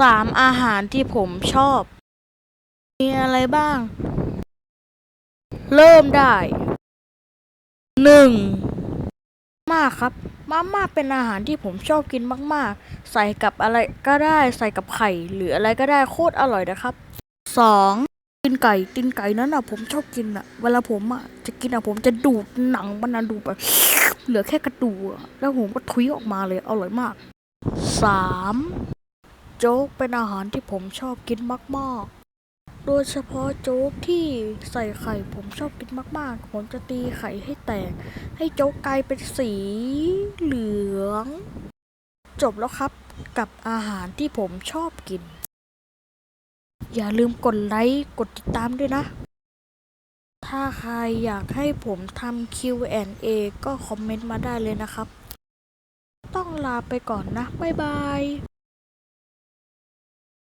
สามอาหารที่ผมชอบ มีอะไรบ้าง เริ่มได้หนึ่งมาครับมาม่าเป็นอาหารที่ผมชอบกินมาก ๆ ใส่กับอะไรก็ได้ใส่กับไข่ หรืออะไรก็ได้โคตรอร่อยนะครับสองตีนไก่ตีนไก่นั้นอะ ผมชอบกินอะ เวลาผมอะจะกินอะผมจะดูดหนังมันนะดูแบบเหลือแค่กระดูกอะแล้วผมก็ทุยออกมาเลยอร่อยมากสาม จ๊กเป็นอาหารที่ผมชอบกินมาก ๆ โดยเฉพาะโจ๊กที่ใส่ไข่ผมชอบกินมาก ๆ ผมจะตีไข่ให้แตก ให้โจ๊กกลายเป็นสีเหลือง จบแล้วครับกับอาหารที่ผมชอบกิน อย่าลืมกดไลค์ กดติดตามด้วยนะ ถ้าใครอยากให้ผมทำ Q&A ก็คอมเมนต์มาได้เลยนะครับ ต้องลาไปก่อนนะ บ๊ายบาย